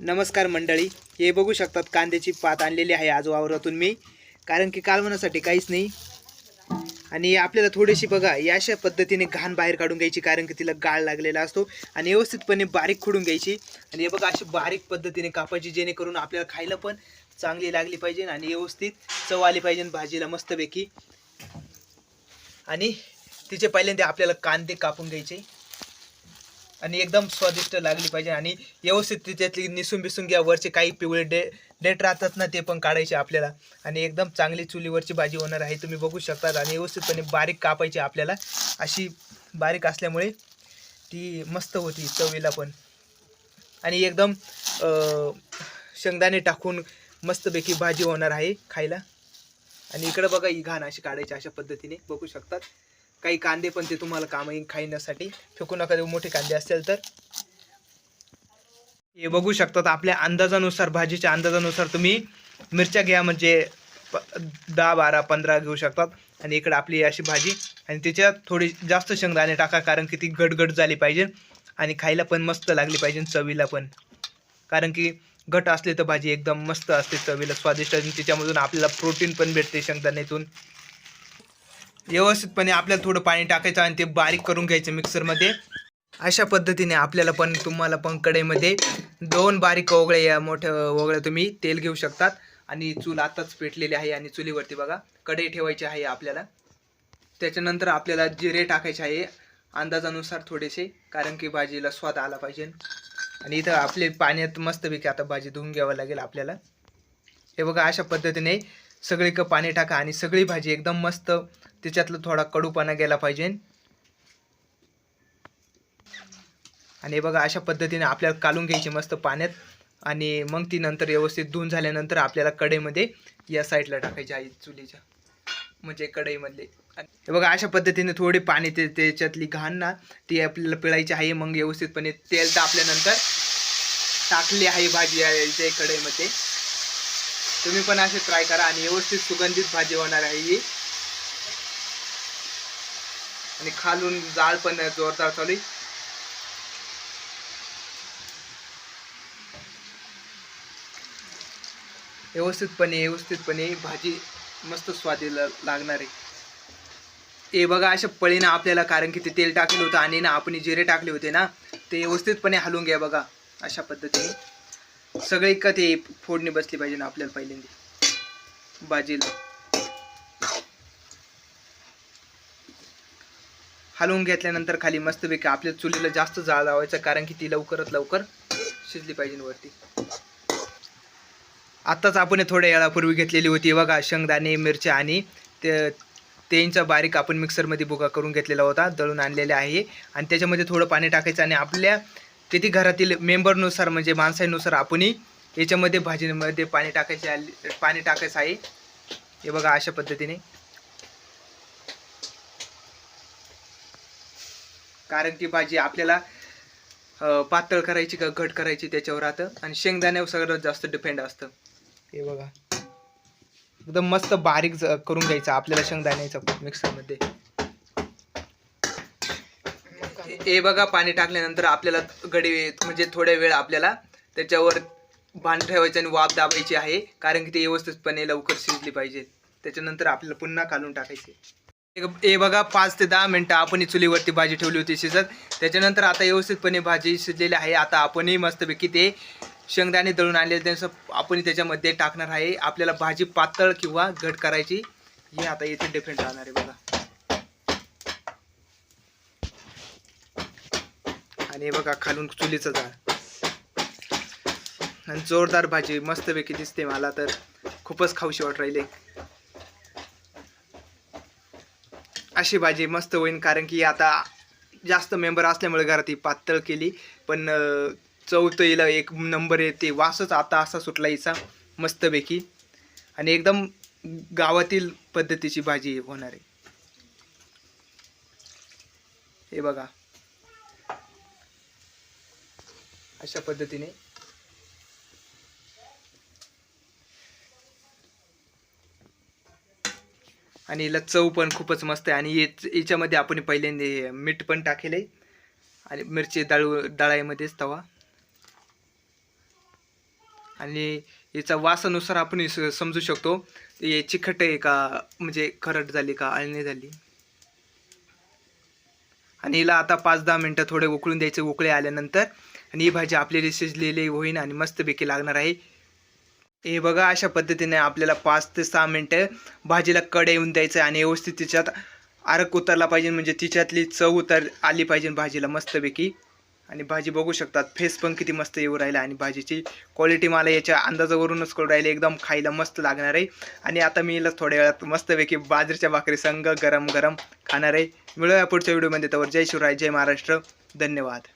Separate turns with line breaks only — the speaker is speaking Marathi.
नमस्कार मंडळी. हे बघू शकतात कांद्याची पात आणलेली आहे आज वावरातून मी. कारण की कालवण्यासाठी काहीच नाही. आणि आपल्याला थोडीशी बघा या अशा पद्धतीने घाण बाहेर काढून घ्यायची कारण की तिला गाळ लागलेला असतो आणि व्यवस्थितपणे बारीक खोडून घ्यायची. आणि हे बघा अशी बारीक पद्धतीने कापायची जेणेकरून आपल्याला खायला पण चांगली लागली पाहिजे आणि व्यवस्थित चव आली पाहिजे भाजीला मस्तपैकी. आणि तिचे पहिल्यांदा आपल्याला कांदे कापून घ्यायचे. आणि एकदम स्वादिष्ट लागली पाहिजे. आणि व्यवस्थित त्याच्यातली निसून बिसून घ्या. वरचे काही पिवळे डे डेट राहतात ना ते पण काढायचे आपल्याला. आणि एकदम चांगली चुलीवरची भाजी होणार आहे तुम्ही बघू शकतात आणि व्यवस्थितपणे बारीक कापायची आपल्याला. अशी बारीक असल्यामुळे ती मस्त होती चवीला पण. आणि एकदम शेंगदाणे टाकून मस्तपैकी भाजी होणार आहे खायला. आणि इकडं बघा ही घाण अशी काढायची अशा पद्धतीने बघू शकतात. काही कांदे पण ते तुम्हाला काम येईल खाण्यासाठी फेकू नका देऊ मोठे कांदे असतील तर. हे बघू शकतात आपल्या अंदाजानुसार भाजीच्या अंदाजानुसार तुम्ही मिरच्या घ्या म्हणजे प दहा बारा पंधरा घेऊ शकतात. आणि इकडं आपली अशी भाजी. आणि त्याच्यात थोडी जास्त शेंगदाणे टाका कारण की ती गटगट झाली पाहिजे. आणि खायला पण मस्त लागली पाहिजे चवीला पण. कारण की घट असले तर भाजी एकदम मस्त असते चवीला स्वादिष्ट. आणि त्याच्यामधून आपल्याला प्रोटीन पण भेटते शेंगदाण्यातून. व्यवस्थितपणे आपल्याला थोडं पाणी टाकायचं आणि ते बारीक करून घ्यायचं मिक्सरमध्ये. अशा पद्धतीने आपल्याला पण तुम्हाला पण कढईमध्ये दोन बारीक ओगळे या मोठ्या ओगळ्या तुम्ही तेल घेऊ शकतात. आणि चूल आताच पेटलेली आहे आणि चुलीवरती बघा कढई ठेवायची आहे आपल्याला. त्याच्यानंतर आपल्याला जिरे टाकायचे आहे अंदाजानुसार थोडेसे कारण की भाजीला स्वाद आला पाहिजे. आणि इथं आपले पाण्यात मस्तपैकी आता भाजी धुवून घ्यावं लागेल आपल्याला. हे बघा अशा पद्धतीने सगळी क पाणी टाका आणि सगळी भाजी एकदम मस्त त्याच्यातलं थोडा कडूपणा गेला पाहिजे. आणि बघा अशा पद्धतीने आपल्याला कालून घ्यायची मस्त पाण्यात. आणि मग ती नंतर व्यवस्थित धुवून झाल्यानंतर आपल्याला कढईमध्ये या साईडला टाकायची आहे चुलीच्या म्हणजे कढईमधले. आणि बघा अशा पद्धतीने थोडी पाणी ते त्याच्यातली घाण ना ती आपल्याला पिळायची आहे. मग व्यवस्थितपणे तेल तापल्यानंतर टाकली आहे भाजी या कढईमध्ये. तुम्ही पण असे ट्राय करा आणि व्यवस्थित सुगंधित भाजी होणार आहे ही. आणि खालून जाळ पण जोरदार चालू व्यवस्थितपणे व्यवस्थितपणे भाजी मस्त स्वादीला लागणार आहे. ए बघा अशा पळीनं आपल्याला कारण की ते तेल टाकलं होतं आणि ना आपण जिरे टाकले होते ना ते व्यवस्थितपणे हलवून घ्या बघा अशा पद्धतीने. सगळे का ते फोडणी बसली पाहिजे ना आपल्याला पहिल्यांदा. भाजीला हलवून घेतल्यानंतर खाली मस्तपैकी आपल्या चुलीला जास्त जाळ लावायचं कारण की ती लवकरात लवकर शिजली पाहिजे वरती. आत्ताच आपण थोड्या वेळापूर्वी घेतलेली होती. बघा शेंगदाणे मिरच्या आणि ते त्यांचा बारीक आपण मिक्सरमध्ये भुगा करून घेतलेला होता. दळून आणलेला आहे. आणि त्याच्यामध्ये थोडं पाणी टाकायचं आणि आपल्या किती घरातील मेंबरनुसार म्हणजे माणसानुसार आपणही याच्यामध्ये भाजीमध्ये पाणी टाकायचे आले- पाणी टाकायचं आहे. हे बघा अशा पद्धतीने. कारण की भाजी आपल्याला पातळ करायची का घट करायची त्याच्यावर राहतं. आणि शेंगदाण्यावर सगळ्यात जास्त डिपेंड असतं. हे बघा. एकदम मस्त बारीक ज- करून घ्यायचं आपल्याला शेंगदाण्याचं मिक्सरमध्ये हे बघा पाणी टाकल्यानंतर आपल्याला गडी म्हणजे थोड्या वेळ आपल्याला त्याच्यावर भांड ठेवायचं आणि वाफ दाबायची आहे कारण की ते व्यवस्थितपणे लवकर शिजली पाहिजे. त्याच्यानंतर आपल्याला पुन्हा काढून टाकायचे. हे- बघा पाच ते दहा मिनटं आपणही चुलीवरती भाजी ठेवली होती शिजत. त्याच्यानंतर आता व्यवस्थितपणे भाजी शिजलेली आहे. आता आपणही मस्तपैकी ते शेंगदाणे दळून आणलेले त्यांचं आपण त्याच्यामध्ये टाकणार आहे. आपल्याला भाजी पातळ किंवा घट करायची. हे आता इथे डिफरंट राहणार आहे बघा. आणि हे बघा खालून चुलीचं जाळ आणि जोरदार भाजी मस्तपैकी दिसते मला तर खूपच खाऊशी वाट राहिले. अशी भाजी मस्त होईल कारण की आता जास्त मेंबर असल्यामुळे घरात ती पातळ केली पण चौथईला एक नंबर येते वासच आता असा सुटला हिचा मस्तपैकी. आणि एकदम गावातील पद्धतीची भाजी होणार आहे. हे बघा. अशा पद्धतीने. आणि हिला चव पण खूपच मस्त आहे. आणि याच्यामध्ये आपण पहिल्यांदा मीठ पण टाकेल आहे आणि मिरची दळू दळाईमध्येच तवा. आणि याचा वासानुसार आपण समजू शकतो. हे चिखट आहे का? म्हणजे खरट झाली का? अळणी झाली. आणि हिला आता पाच दहा मिनटं थोडे उकळून द्यायचे. उकळे आल्यानंतर आणि ही भाजी आपल्याला शिजलेली होईन आणि मस्तपैकी लागणार आहे. हे बघा अशा पद्धतीने आपल्याला पाच ते सहा मिनटं भाजीला कड येऊन द्यायचं आणि व्यवस्थित तिच्यात आरक उतरला पाहिजे म्हणजे तिच्यातली चव उतर आली पाहिजे भाजीला मस्तपैकी. आणि भाजी बघू शकतात फेस पण किती मस्त येऊ राहिला आणि भाजीची क्वालिटी मला याच्या अंदाजावरूनच कळू राहिली एकदम खायला मस्त लागणार आहे. आणि आता मी याला थोड्या वेळात मस्तपैकी बाजरीच्या भाकरी संग गरम गरम खाणार आहे. मिळूया पुढच्या व्हिडिओमध्ये तर जय शिवराय जय महाराष्ट्र. धन्यवाद.